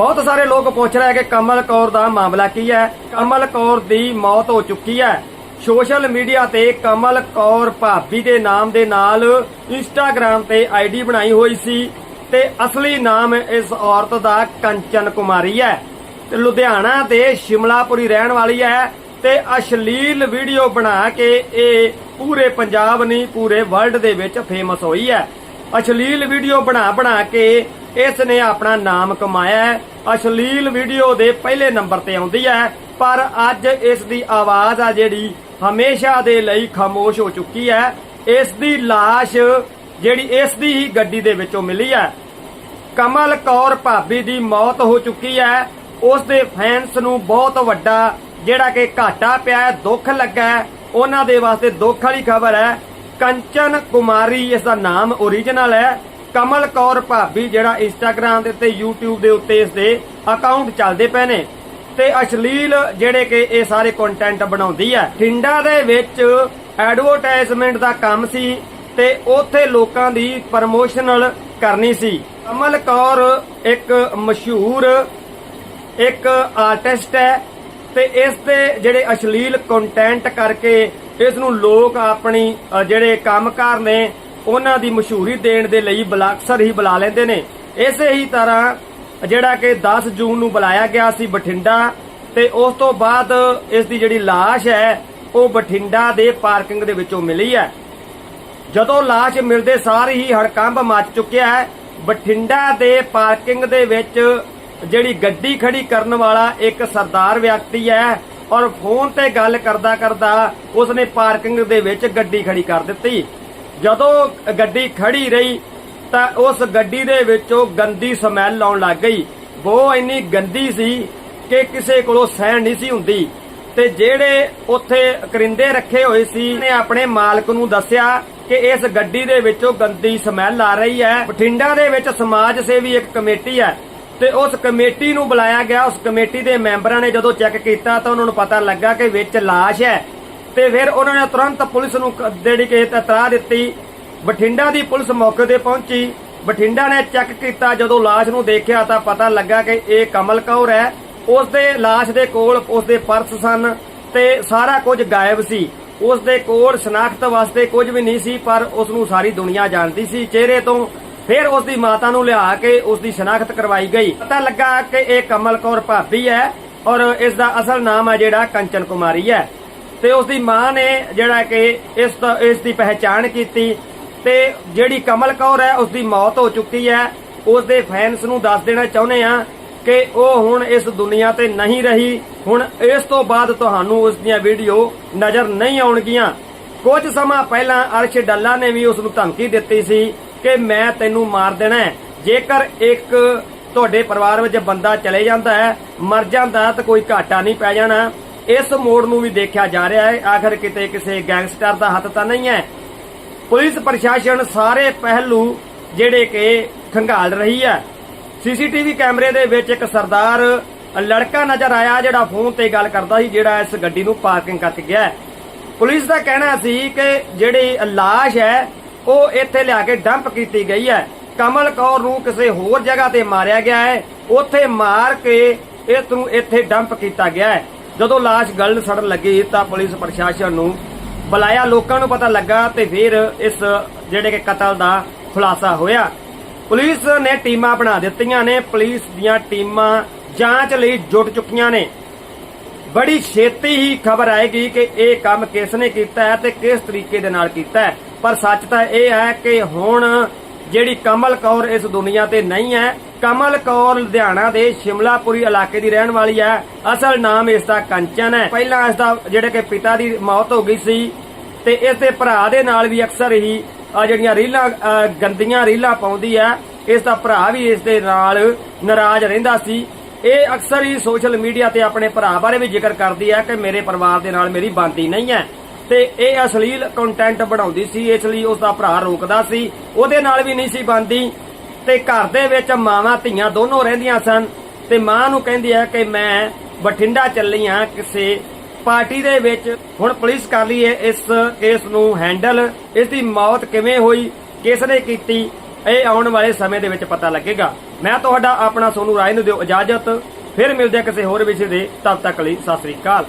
ਬਹੁਤ ਸਾਰੇ ਲੋਕ ਪੁੱਛ ਰਹੇ ਕਿ ਕਮਲ ਕੌਰ ਦਾ ਮਾਮਲਾ ਕੀ ਹੈ? ਕਮਲ ਕੌਰ ਦੀ ਮੌਤ ਹੋ ਚੁੱਕੀ ਹੈ। ਸੋਸ਼ਲ ਮੀਡੀਆ ਤੇ ਕਮਲ ਕੌਰ ਭਾਬੀ ਦੇ ਨਾਮ ਦੇ ਨਾਲ ਇੰਸਟਾਗ੍ਰam ਤੇ ਆਈਡੀ ਬਣਾਈ ਹੋਈ ਸੀ ਤੇ ਅਸਲੀ ਨਾਮ ਇਸ ਔਰਤ ਦਾ ਕੰਚਨ ਕੁਮਾਰੀ ਹੈ। ਤੇ ਲੁਧਿਆਣਾ ਦੇ ਸ਼ਿਮਲਾਪੁਰੀ ਰਹਿਣ ਵਾਲੀ ਹੈ ਤੇ ਅਸ਼ਲੀਲ ਵੀਡੀਓ ਬਣਾ ਕੇ ਇਹ ਪੂਰੇ ਪੰਜਾਬ ਨਹੀਂ, ਪੂਰੇ ਵਰਲਡ ਦੇ ਵਿੱਚ ਫੇਮਸ ਹੋਈ ਹੈ। ਅਸ਼ਲੀਲ ਵੀਡੀਓ ਬਣਾ ਬਣਾ ਕੇ ਇਸ ਨੇ ਆਪਣਾ ਨਾਮ ਕਮਾਇਆ ਹੈ। ਅਸ਼ਲੀਲ ਵੀਡੀਓ ਦੇ ਪਹਿਲੇ ਨੰਬਰ ਤੇ ਆਉਂਦੀ ਹੈ। ਪਰ ਅੱਜ ਇਸ ਦੀ ਆਵਾਜ਼ ਆ ਜਿਹੜੀ ਹਮੇਸ਼ਾ ਦੇ ਲਈ ਖਾਮੋਸ਼ ਹੋ ਚੁੱਕੀ ਹੈ। ਇਸ ਦੀ লাশ ਜਿਹੜੀ ਇਸ ਦੀ ਹੀ ਗੱਡੀ ਦੇ ਵਿੱਚੋਂ ਮਿਲੀ ਹੈ। ਕਮਲ ਕੌਰ ਭਾਬੀ ਦੀ ਮੌਤ ਹੋ ਚੁੱਕੀ ਹੈ। ਉਸ ਦੇ ਫੈਨਸ ਨੂੰ ਬਹੁਤ ਵੱਡਾ ਜਿਹੜਾ ਕਿ ਘਾਟਾ ਪਿਆ ਹੈ, ਦੁੱਖ ਲੱਗਾ ਹੈ। ਉਹਨਾਂ ਦੇ ਵਾਸਤੇ ਦੁੱਖ ਵਾਲੀ ਖਬਰ ਹੈ। ਕੰਚਨ ਕੁਮਾਰੀ ਇਸ ਦਾ ਨਾਮ ਓਰੀਜਨਲ ਹੈ। ਕਮਲ ਕੌਰ ਭਾਬੀ ਜਿਹੜਾ ਇੰਸਟਾਗ੍ਰam ਦੇ ਉੱਤੇ YouTube ਦੇ ਉੱਤੇ ਇਸ ਦੇ ਅਕਾਊਂਟ ਚੱਲਦੇ ਪਏ ਨੇ ਤੇ ਅਸ਼ਲੀਲ ਜਿਹੜੇ ਕਿ ਇਹ ਸਾਰੇ ਕੰਟੈਂਟ ਬਣਾਉਂਦੀ ਹੈ। ਠਿੰਡਾ ਦੇ ਵਿੱਚ ਐਡਵਰਟਾਈਜ਼ਮੈਂਟ ਦਾ ਕੰਮ ਸੀ ਤੇ ਉੱਥੇ ਲੋਕਾਂ ਦੀ ਪ੍ਰਮੋਸ਼ਨਲ ਕਰਨੀ ਸੀ। ਕਮਲ ਕੌਰ ਇੱਕ ਮਸ਼ਹੂਰ ਇੱਕ ਆਰਟਿਸਟ ਹੈ ਤੇ ਇਸ ਦੇ ਜਿਹੜੇ ਅਸ਼ਲੀਲ ਕੰਟੈਂਟ ਕਰਕੇ ਇਸ ਨੂੰ ਲੋਕ ਆਪਣੀ ਅ, ਜਿਹੜੇ ਕੰਮਕਾਰ ਨੇ ਉਹਨਾਂ ਦੀ ਮਸ਼ਹੂਰੀ ਦੇਣ ਦੇ ਲਈ ਬਲਾ ਅਕਸਰ ਹੀ ਬੁਲਾ ਲੈਂਦੇ ਨੇ ਇਸੇ ਹੀ ਤਰ੍ਹਾਂ ਜਿਹੜਾ ਕਿ 10 ਜੂਨ ਨੂੰ ਬੁਲਾਇਆ ਗਿਆ ਸੀ ਬਠਿੰਡਾ ਤੇ ਉਸ ਤੋਂ ਬਾਅਦ ਇਸ ਦੀ ਜਿਹੜੀ লাশ ਹੈ ਉਹ ਬਠਿੰਡਾ ਦੇ ਪਾਰਕਿੰਗ ਦੇ ਵਿੱਚੋਂ ਮਿਲੀ ਹੈ ਜਦੋਂ লাশ ਮਿਲਦੇ ਸਾਰ ਹੀ ਹੜਕੰਬ ਮਚ ਚੁੱਕਿਆ ਹੈ ਬਠਿੰਡਾ ਦੇ ਪਾਰਕਿੰਗ ਦੇ ਵਿੱਚ ਜਿਹੜੀ ਗੱਡੀ ਖੜੀ ਕਰਨ ਵਾਲਾ ਇੱਕ ਸਰਦਾਰ ਵਿਅਕਤੀ ਹੈ ਔਰ ਫੋਨ ਤੇ ਗੱਲ ਕਰਦਾ ਕਰਦਾ ਉਸਨੇ ਪਾਰਕਿੰਗ ਦੇ ਵਿੱਚ ਗੱਡੀ ਖੜੀ ਕਰ ਦਿੱਤੀ ਜਦੋਂ ਗੱਡੀ ਖੜੀ ਰਹੀ ਤਾਂ ਉਸ ਗੱਡੀ ਦੇ ਵਿੱਚੋਂ ਗੰਦੀ ਸਮੈਲ ਆਉਣ ਲੱਗ ਗਈ। ਉਹ ਇੰਨੀ ਗੰਦੀ ਸੀ ਕਿ ਕਿਸੇ ਕੋਲੋਂ ਸਹਿਣ ਨਹੀਂ ਸੀ ਹੁੰਦੀ। ਤੇ ਜਿਹੜੇ ਉੱਥੇ ਕਰਿੰਦੇ ਰੱਖੇ ਹੋਏ ਸੀ ਨੇ ਆਪਣੇ ਮਾਲਕ ਨੂੰ ਦੱਸਿਆ ਕਿ ਇਸ ਗੱਡੀ ਦੇ ਵਿੱਚੋਂ ਗੰਦੀ ਸਮੈਲ ਆ ਰਹੀ ਹੈ। ਬਠਿੰਡਾ ਦੇ ਵਿੱਚ ਸਮਾਜ ਸੇਵੀ ਇੱਕ ਕਮੇਟੀ ਹੈ ਤੇ ਉਸ ਕਮੇਟੀ ਨੂੰ ਬੁਲਾਇਆ ਗਿਆ। ਉਸ ਕਮੇਟੀ ਦੇ ਮੈਂਬਰਾਂ ਨੇ ਜਦੋਂ ਚੈੱਕ ਕੀਤਾ ਤਾਂ ਉਹਨਾਂ ਨੂੰ ਪਤਾ ਲੱਗਾ ਕਿ ਵਿੱਚ ਲਾਸ਼ ਹੈ। ਤੇ ਫਿਰ ਉਹਨਾਂ ਨੇ ਤੁਰੰਤ ਪੁਲਿਸ ਨੂੰ ਕ- ਜਿਹੜੀ ਕਿ ਇਤਰਾਹ ਦਿੱਤੀ। ਬਠਿੰਡਾ ਦੀ ਪੁਲਿਸ ਮੌਕੇ ਤੇ ਪਹੁੰਚੀ। ਬਠਿੰਡਾ ਨੇ ਚੈੱਕ ਕੀਤਾ। ਜਦੋਂ ਲਾਸ਼ ਨੂੰ ਦੇਖਿਆ ਤਾਂ ਪਤਾ ਲੱਗਾ ਕਿ ਇਹ ਕਮਲ ਕੌਰ ਹੈ। ਉਸ ਦੇ ਲਾਸ਼ ਦੇ ਕੋਲ ਉਸ ਦੇ ਪਰਸ ਸਨ ਤੇ ਸਾਰਾ ਕੁਝ ਗਾਇਬ ਸੀ। ਉਸ ਦੇ ਕੋਲ ਸ਼ਨਾਖਤ ਵਾਸਤੇ ਕੁਝ ਵੀ ਨਹੀਂ ਸੀ, ਪਰ ਉਸ ਨੂੰ ਸਾਰੀ ਦੁਨੀਆ ਜਾਣਦੀ ਸੀ। ਚਿਹਰੇ ਤੋਂ ਫਿਰ ਉਸ ਦੀ ਮਾਤਾ ਨੂੰ ਲਿਆ ਕੇ ਉਸ ਦੀ ਸ਼ਨਾਖਤ ਕਰਵਾਈ ਗਈ। ਪਤਾ ਲੱਗਾ ਕਿ ਇਹ ਕਮਲ ਕੌਰ ਭਾਬੀ ਹੈ ਔਰ ਇਸ ਦਾ ਅਸਲ ਨਾਮ ਹੈ ਜਿਹੜਾ ਕੰਚਨ ਕੁਮਾਰੀ ਹੈ। ਤੇ ਉਸ ਦੀ ਮਾਂ ਨੇ ਜਿਹੜਾ ਕਿ ਇਸ ਇਸ ਦੀ ਪਹਿਚਾਣ ਕੀਤੀ ਤੇ ਜਿਹੜੀ ਕਮਲ ਕੌਰ ਹੈ ਉਸ ਦੀ ਮੌਤ ਹੋ ਚੁੱਕੀ ਹੈ। ਉਸ ਦੇ ਫੈਨਸ ਨੂੰ ਦੱਸ ਦੇਣਾ ਚਾਹੁੰਦੇ ਆ ਕਿ ਉਹ ਹੁਣ ਇਸ ਦੁਨੀਆ ਤੇ ਨਹੀਂ ਰਹੀ। ਹੁਣ ਇਸ ਤੋਂ ਬਾਅਦ ਤੁਹਾਨੂੰ ਉਸ ਦੀਆਂ ਵੀਡੀਓ ਨਜ਼ਰ ਨਹੀਂ ਆਉਣਗੀਆਂ। ਕੁਝ ਸਮਾਂ ਪਹਿਲਾਂ ਅਰਸ਼ ਡੱਲਾ ਨੇ ਵੀ ਉਸ ਨੂੰ ਧਮਕੀ ਦਿੱਤੀ ਸੀ ਕਿ ਮੈਂ ਤੈਨੂੰ ਮਾਰ ਦੇਣਾ ਜੇਕਰ ਇੱਕ ਤੁਹਾਡੇ ਪਰਿਵਾਰ ਵਿੱਚ ਬੰਦਾ ਚਲੇ ਜਾਂਦਾ ਹੈ, ਮਰ ਜਾਂਦਾ ਤਾਂ ਕੋਈ ਘਾਟਾ ਨਹੀਂ ਪੈ ਜਾਣਾ। ਇਸ ਮੋੜ ਨੂੰ ਵੀ ਦੇਖਿਆ ਜਾ ਰਿਹਾ ਹੈ। ਆਖਰ ਕਿਤੇ ਕਿਸੇ ਗੈਂਗਸਟਰ ਦਾ ਹੱਥ ਤਾਂ ਨਹੀਂ ਹੈ। ਪੁਲਿਸ ਪ੍ਰਸ਼ਾਸਨ ਸਾਰੇ ਪਹਿਲੂ ਜਿਹੜੇ ਕਿ ਖੰਗਾਲ ਰਹੀ ਹੈ। ਸੀਸੀਟੀਵੀ ਕੈਮਰੇ ਦੇ ਵਿੱਚ ਇੱਕ ਸਰਦਾਰ ਲੜਕਾ ਨਜ਼ਰ ਆਇਆ ਜਿਹੜਾ ਫੋਨ ਤੇ ਗੱਲ ਕਰਦਾ ਸੀ, ਜਿਹੜਾ ਇਸ ਗੱਡੀ ਨੂੰ ਪਾਰਕਿੰਗ ਕਰਕੇ ਗਿਆ ਪੁਲਿਸ ਦਾ ਕਹਿਣਾ ਸੀ ਕਿ ਜਿਹੜੀ ਲਾਸ਼ ਹੈ, ਉਹ ਇੱਥੇ ਲਿਆ ਕੇ ਡੰਪ ਕੀਤੀ ਗਈ ਹੈ। ਕਮਲ ਕੌਰ ਨੂੰ ਕਿਸੇ ਹੋਰ ਜਗ੍ਹਾ ਤੇ ਮਾਰਿਆ ਗਿਆ ਹੈ। ਉੱਥੇ ਮਾਰ ਕੇ ਇਸ ਨੂੰ ਇੱਥੇ ਡੰਪ ਕੀਤਾ ਗਿਆ ਹੈ। ਜਦੋਂ ਲਾਸ਼ ਗਲ ਸੜਨ ਲੱਗੀ ਤਾਂ ਪੁਲਿਸ ਪ੍ਰਸ਼ਾਸਨ ਨੂੰ ਬੁਲਾਇਆ, ਲੋਕਾਂ ਨੂੰ ਪਤਾ ਲੱਗਾ ਤੇ ਫਿਰ ਇਸ ਜਿਹੜੇ ਕਿ ਕਤਲ ਦਾ ਖੁਲਾਸਾ ਹੋਇਆ। ਪੁਲਿਸ ਨੇ ਟੀਮਾਂ ਬਣਾ ਦਿੱਤੀਆਂ ਨੇ, ਪੁਲਿਸ ਦੀਆਂ ਟੀਮਾਂ ਜਾਂਚ ਲਈ ਜੁਟ ਚੁੱਕੀਆਂ ਨੇ। ਬੜੀ ਛੇਤੀ ਹੀ ਖਬਰ ਆਏਗੀ ਕਿ ਇਹ ਕੰਮ ਕਿਸ ਨੇ ਕੀਤਾ ਹੈ ਤੇ ਕਿਸ ਤਰੀਕੇ ਦੇ ਨਾਲ ਕੀਤਾ ਹੈ। ਪਰ ਸੱਚ ਤਾਂ ਇਹ ਹੈ ਕਿ ਹੁਣ ਜਿਹੜੀ ਕਮਲ ਕੌਰ ਇਸ ਦੁਨੀਆ ਤੇ ਨਹੀਂ ਹੈ ਕਮਲ ਕੌਰ ਲੁਧਿਆਣਾ ਦੇ ਸ਼ਿਮਲਾਪੁਰੀ ਇਲਾਕੇ ਦੀ ਰਹਿਣ ਵਾਲੀ ਹੈ। ਅਸਲ ਨਾਮ ਇਸ ਦਾ ਕੰਚਨ ਹੈ। ਪਹਿਲਾਂ ਇਸ ਦਾ ਜਿਹੜੇ ਕਿ ਪਿਤਾ ਦੀ ਮੌਤ ਹੋ ਗਈ ਸੀ ਤੇ ਇਸ ਦੇ ਭਰਾ ਦੇ ਨਾਲ ਵੀ ਅਕਸਰ ਹੀ ਆ ਜਿਹੜੀਆਂ ਰੀਲਾਂ ਗੰਦੀਆਂ ਰੀਲਾਂ ਪਾਉਂਦੀ ਹੈ, ਇਸ ਦਾ ਭਰਾ ਵੀ ਇਸ ਦੇ ਨਾਲ ਨਾਰਾਜ਼ ਰਹਿੰਦਾ ਸੀ। ਇਹ ਅਕਸਰ ਹੀ ਸੋਸ਼ਲ ਮੀਡੀਆ ਤੇ ਆਪਣੇ ਭਰਾ ਬਾਰੇ ਵੀ ਜ਼ਿਕਰ ਕਰਦੀ ਹੈ ਕਿ ਮੇਰੇ ਪਰਿਵਾਰ ਦੇ ਨਾਲ ਮੇਰੀ ਬੰਦੀ ਨਹੀਂ ਹੈ। ਤੇ ਇਹ ਅਸ਼ਲੀਲ ਕੰਟੈਂਟ ਬਣਾਉਂਦੀ ਸੀ, ਇਸ ਲਈ ਉਸ ਦਾ ਭਰਾ ਰੋਕਦਾ ਸੀ। ਉਹਦੇ ਨਾਲ ਵੀ ਨਹੀਂ ਸੀ ਬੰਦੀ ਤੇ ਘਰ ਦੇ ਵਿੱਚ ਮਾਵਾਂ ਧੀਆਂ ਦੋਨੋਂ ਰਹਿੰਦੀਆਂ ਸਨ ਤੇ ਮਾਂ ਨੂੰ ਕਹਿੰਦੀ ਹੈ ਕਿ ਮੈਂ ਬਠਿੰਡਾ ਚੱਲੀ ਆ ਕਿਸੇ ਪਾਰਟੀ ਦੇ ਵਿੱਚ। ਹੁਣ ਪੁਲਿਸ ਕਰ ਲਈ ਹੈ ਇਸ ਕੇਸ ਨੂੰ ਹੈਂਡਲ। ਇਸ ਦੀ ਮੌਤ ਕਿਵੇਂ ਹੋਈ ਕਿਸ ਨੇ ਕੀਤੀ, ਇਹ ਆਉਣ ਵਾਲੇ ਸਮੇਂ ਦੇ ਵਿੱਚ ਪਤਾ ਲੱਗੇਗਾ। ਮੈਂ ਤੁਹਾਡਾ ਆਪਣਾ ਸੋਨੂ ਰਾਏ ਨੂੰ ਦਿਓ ਇਜਾਜ਼ਤ। ਫਿਰ ਮਿਲਦੇ ਕਿਸੇ ਹੋਰ ਵਿਸ਼ੇ ਦੇ ਤਦ ਤੱਕ ਲਈ ਸਤਿ ਸ੍ਰੀ ਅਕਾਲ।